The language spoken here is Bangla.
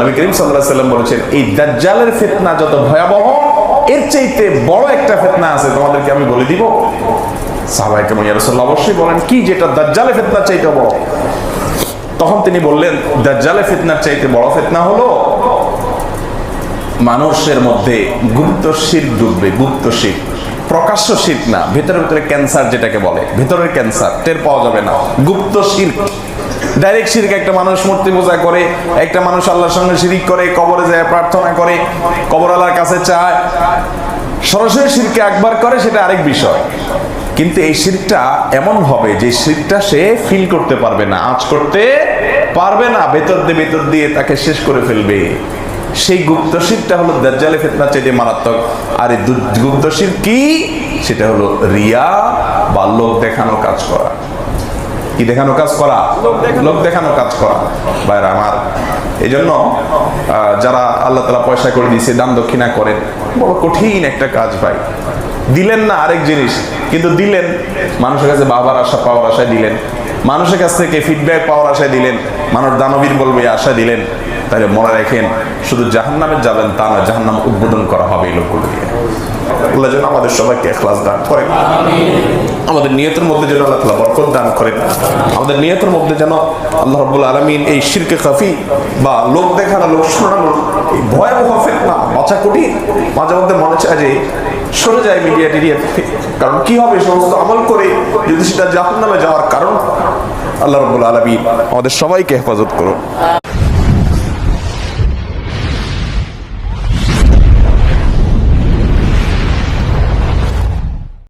নবী করিম সাল্লাহ সাল্লাম বলেছেন, এই দাজ্জালের ফিতনা যত ভয়াবহ, এর চাইতে বড় একটা ফিতনা আছে, তোমাদেরকে আমি বলে দিব। সাহাবাই কেমন ইয়ারসল্লাহ অবশ্যই বলেন, কি যেটা দাজ্জালে ফিতনার চাইতে বড়? তখন তিনি বললেন দাজ্জালে ফিতনার চাইতে বড় ফিতনা হলো মানুষের মধ্যে গুপ্ত শীত ডুববে গুপ্ত শীত প্রকাশ্য শীত না ভেতরে ভেতরে ক্যান্সার যেটাকে বলে, ভেতরের ক্যান্সার, টের পাওয়া যাবে না। গুপ্ত শির্ক। ডাইরেক্ট শিরক একটা মানুষ মূর্তি পূজা করে, একটা মানুষ আল্লাহর সঙ্গে শিরিক করে, কবরে যায়, প্রার্থনা করে, কবরওয়ালার কাছে চায়। সরাসরি শিরকে একবার করে, সেটা আরেক বিষয়। কিন্তু এই শিরটা এমন হবে যে শিরটা সে ফিল করতে পারবে না, আঁচ করতে পারবে না, ভেতর দিয়ে ভেতর দিয়ে তাকে শেষ করে ফেলবে। সেই গুপ্তশিরটা হলো দাজ্জালে ফিতনা চাইতে মারাত্মক। আর এই দু- গুপ্তশির কি? সেটা হলো রিয়া বা লোক দেখানো কাজ করা। কি দেখানো কাজ করা? লোক দেখানো কাজ করা। বাইরে আমার এই জন্য যারা আল্লাহ তালা পয়সা করে দিয়েছে দান দক্ষিণা করেন বড় কঠিন একটা কাজ ভাই। দিলেন না আরেক জিনিস কিন্তু দিলেন। মানুষের কাছে বাবার আশা পাওয়ার আশায় দিলেন। মানুষের কাছ থেকে ফিডব্যাক পাওয়ার আশায় দিলেন। মানুষ দানবীর বলবে আশা দিলেন। তাহলে মনে রাখেন শুধু জাহান্নামে যাবেন তা না, জাহান্নাম উদ্বোধন করা হবে এই লোকগুলো দিয়ে আল্লাহ যেন আমাদের সবাইকে এখলাস দান করেন। আমাদের নিয়তের মধ্যে যেন আল্লাহ তালা বরকত দান করেন। আমাদের নিয়তের মধ্যে যেন আল্লাহ রব্বুল আলমিন এই শিরকে বা লোক দেখানো, লোক এই ভয়াবহ ফেতনা বাঁচা মাঝে মধ্যে মনে চায় যে সরে যায় মিডিয়া টিডিয়া কারণ কি হবে? সমস্ত আমল করে যদি সেটা জাহান নামে যাওয়ার কারণ, আল্লাহ রব্বুল আলমিন আমাদের সবাইকে হেফাজত করুন।